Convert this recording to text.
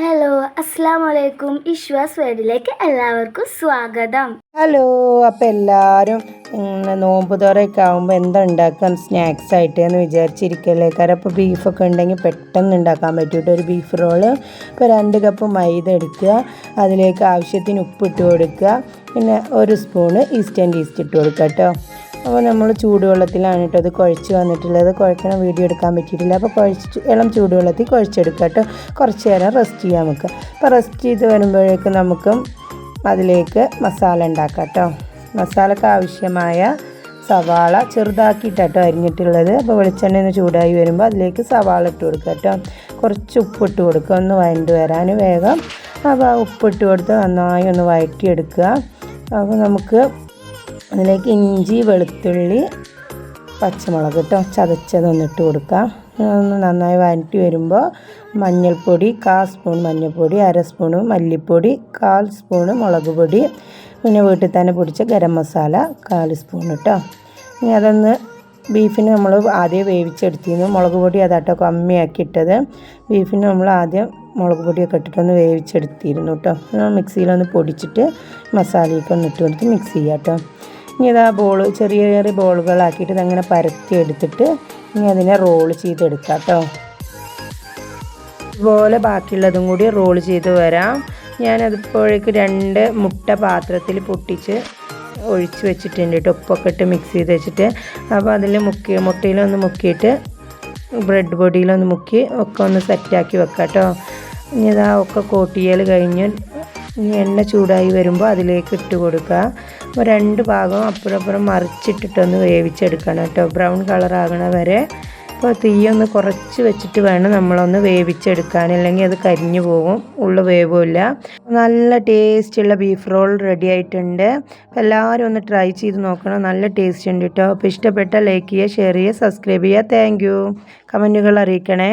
Hello അസ്സാം വലൈക്കും ഇശ്വാസ് വേഡിലേക്ക് എല്ലാവർക്കും സ്വാഗതം. ഹലോ അപ്പം എല്ലാവരും നോമ്പ് തുറയൊക്കെ ആകുമ്പോൾ എന്താ ഉണ്ടാക്കാം സ്നാക്സ് ആയിട്ട് എന്ന് വിചാരിച്ചിരിക്കല്ലേ? കാരണം അപ്പോൾ ബീഫൊക്കെ ഉണ്ടെങ്കിൽ പെട്ടെന്ന് ഉണ്ടാക്കാൻ പറ്റൂട്ടോ ഒരു ബീഫ് റോൾ ഇപ്പോൾ രണ്ട് കപ്പ് മൈദ എടുക്കുക. അതിലേക്ക് ആവശ്യത്തിന് ഉപ്പിട്ട് കൊടുക്കുക. പിന്നെ ഒരു സ്പൂണ് ആൻഡ് ഈസ്റ്റ് ഇട്ട് കൊടുക്കുക കേട്ടോ അപ്പോൾ നമ്മൾ ചൂടുവെള്ളത്തിലാണ് കേട്ടോ അത് കുഴച്ച് വന്നിട്ടുള്ളത്. കുഴക്കണ വീഡിയോ എടുക്കാൻ പറ്റിയിട്ടില്ല. അപ്പോൾ കുഴച്ച് ഇളം ചൂടുവെള്ളത്തിൽ കുഴച്ചെടുക്കുക കേട്ടോ. കുറച്ച് നേരം റെസ്റ്റ് ചെയ്യാം നമുക്ക് അപ്പോൾ റെസ്റ്റ് ചെയ്ത് വരുമ്പോഴേക്കും നമുക്ക് അതിലേക്ക് മസാല ഉണ്ടാക്കാം കേട്ടോ. മസാലക്ക് ആവശ്യമായ സവാള ചെറുതാക്കിയിട്ടോ അരിഞ്ഞിട്ടുള്ളത്. അപ്പോൾ വെളിച്ചെണ്ണ ഒന്ന് ചൂടായി വരുമ്പോൾ അതിലേക്ക് സവാള ഇട്ട് കൊടുക്കുക കേട്ടോ. കുറച്ച് ഉപ്പിട്ട് കൊടുക്കുക. ഒന്ന് വഴണ്ട് വരാൻ വേഗം. അപ്പോൾ ഉപ്പിട്ട് കൊടുത്ത് നന്നായി ഒന്ന് വഴറ്റിയെടുക്കുക അപ്പോൾ നമുക്ക് അതിലേക്ക് ഇഞ്ചി വെളുത്തുള്ളി പച്ചമുളക് കേട്ടോ ചതച്ചതൊന്നിട്ട് കൊടുക്കാം. ഒന്ന് നന്നായി വഴറ്റി വരുമ്പോൾ മഞ്ഞൾപ്പൊടി കാൽ സ്പൂൺ മഞ്ഞൾപ്പൊടി അര സ്പൂണ് മല്ലിപ്പൊടി കാൽ സ്പൂണ് മുളക് പൊടി പിന്നെ വീട്ടിൽ തന്നെ പൊടിച്ച ഗരം മസാല കാൽ സ്പൂൺ കേട്ടോ ഇനി അതൊന്ന് ബീഫിന് നമ്മൾ ആദ്യം വേവിച്ചെടുത്തിരുന്നു. മുളക് പൊടി അതാട്ടോ കമ്മിയാക്കി ഇട്ടത് ബീഫിന് നമ്മൾ ആദ്യം മുളക് പൊടിയൊക്കെ ഇട്ടിട്ടൊന്ന് വേവിച്ചെടുത്തിരുന്നു കേട്ടോ മിക്സിയിലൊന്ന് പൊടിച്ചിട്ട് മസാലയൊക്കെ ഒന്ന് ഇട്ട് കൊടുത്ത് മിക്സ് ചെയ്യാം കേട്ടോ ഇനി ഇതാ ബോൾ ചെറിയ ചെറിയ ബോളുകളാക്കിയിട്ട് ഇതങ്ങനെ പരത്തി എടുത്തിട്ട് ഇനി അതിനെ റോൾ ചെയ്തെടുക്കാം കേട്ടോ ഇതുപോലെ ബാക്കിയുള്ളതും കൂടി റോൾ ചെയ്ത് വരാം. ഞാനതിപ്പോഴേക്ക് രണ്ട് മുട്ട പാത്രത്തിൽ പൊട്ടിച്ച് ഒഴിച്ച് വെച്ചിട്ടുണ്ട് കേട്ടോ ഉപ്പൊക്കെ ഇട്ട് മിക്സ് ചെയ്ത് വെച്ചിട്ട്. അപ്പോൾ അതിൽ മുക്കി മുട്ടയിലൊന്ന് മുക്കിയിട്ട് ബ്രെഡ് പൊടിയിലൊന്ന് മുക്കി ഒക്കെ ഒന്ന് സെറ്റാക്കി വെക്കാം കേട്ടോ ഇനി ഇതാ ഒക്കെ കോട്ടിയൽ കഴിഞ്ഞ് ഇനി എണ്ണ ചൂടായി വരുമ്പോൾ അതിലേക്ക് ഇട്ട് കൊടുക്കുക. അപ്പോൾ രണ്ട് ഭാഗം അപ്പുറപ്പുറം മറിച്ചിട്ടിട്ടൊന്ന് വേവിച്ചെടുക്കണം കേട്ടോ. ബ്രൗൺ കളർ കളറാകണ വരെ. അപ്പോൾ തീയൊന്ന് കുറച്ച് വെച്ചിട്ട് വേണം നമ്മളൊന്ന് വേവിച്ചെടുക്കാൻ. അല്ലെങ്കിൽ അത് കരിഞ്ഞു പോകും. ഉള്ള വേവില്ല നല്ല ടേസ്റ്റുള്ള ബീഫ് റോൾ റെഡി ആയിട്ടുണ്ട്. എല്ലാവരും ഒന്ന് ട്രൈ ചെയ്ത് നോക്കണം. നല്ല ടേസ്റ്റ് ഉണ്ട് കേട്ടോ. അപ്പോൾ ഇഷ്ടപ്പെട്ട ലൈക്ക് ചെയ്യുക ഷെയർ ചെയ്യുക സബ്സ്ക്രൈബ് ചെയ്യുക. Thank you. കമന്റുകൾ അറിയിക്കണേ.